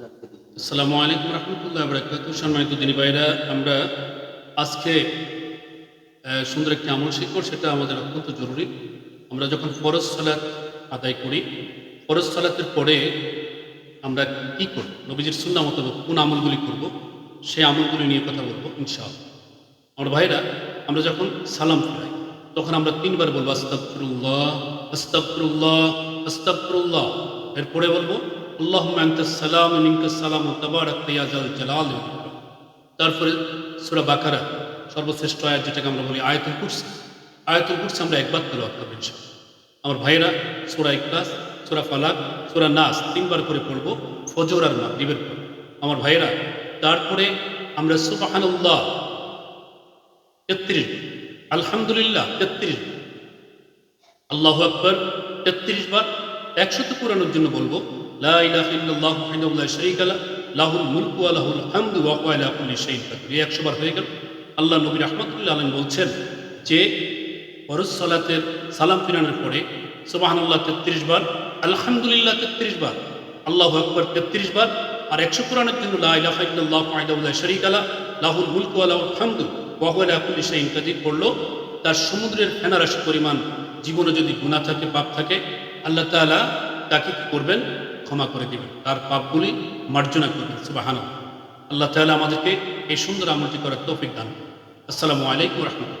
আসসালামু আলাইকুম রহমতুল্লাহ বরকাত সম্মানিত দিনী ভাইরা আমরা আজকে সুন্দর একটি আমল শিখব, সেটা আমাদের অত্যন্ত জরুরি। আমরা যখন ফরজ সালাত আদায় করি, ফরজ সালাতের পরে আমরা কি করব? নবীজির সুন্না মোতাবেক কোন আমলগুলি করব? সেই আমলগুলি নিয়ে কথা বলব, ইনশাআল্লাহ। আমার ভাইরা আমরা যখন সালাম ফিরাই, তখন আমরা তিনবার বলব আস্তাফরুল্লাহ আস্তাফরুল্লাহ আস্তাফরুল্লাহ এরপরে বলব আল্লাহ সালাম সালাম তাবারাক ইয়াজাল জালাল। ওয়াল ইকরাম। তারপরে সূরা বাকারা, সর্বশ্রেষ্ঠ আয়াত যেটাকে আমরা বলি আয়াতুল কুরসি আয়াতুল কুরসি আমরা একবার তেলাওয়াত করব ইনশাআল্লাহ। আমার ভাইরা সূরা ইখলাস, সূরা ফালাক, সূরা নাস তিনবার করে পড়ব, ফজর আর মাগরিবের পর। আমার ভাইরা তারপরে আমরা সুবহানাল্লাহ তেত্রিশ, আলহামদুলিল্লাহ তেত্রিশ, আল্লাহ আকবর তেত্রিশ বার একশত পুরানোর জন্য বলব। লা ইলাহা ইল্লাল্লাহু ওয়াহদাহু লা শারীকা লাহ লাহুল মুলকু ওয়া লাহুল হামদু ওয়া হুয়া আলা কুল্লি শাইইন কাদির। বার হয়ে গেল। আল্লাহ নবী রাহমাতুল্লাহ আলাইহি বলছেন যে, ফরজ সালাতের সালাম ফিরানোর পরে সুবহানাল্লাহ তেত্রিশ বার, আলহামদুলিল্লাহ তেত্রিশ বার, আল্লাহু আকবর তেত্রিশ বার, আর একশো পুরানোর জন্য লা ইলাহা ইল্লাল্লাহু ওয়াহদাহু লা শারীকা লাহ লাহুল মুলকু ওয়া লাহুল হামদু ওয়া হুয়া আলা কুল্লি শাইইন কাদির পড়ল। তার সমুদ্রের ফেনারাশি পরিমাণ জীবনে যদি গুণা থাকে, পাপ থাকে, আল্লাহ তাআলা তাকে কী করবেন? ক্ষমা করে দেবেন। তার পাপগুলি মার্জনা করবেন। সুবাহান আল্লাহ তাহলে আমাদেরকে এই সুন্দর আমলটি করার তৌফিক দান আসসালামু আলাইকুম রহমতুল্লাহ।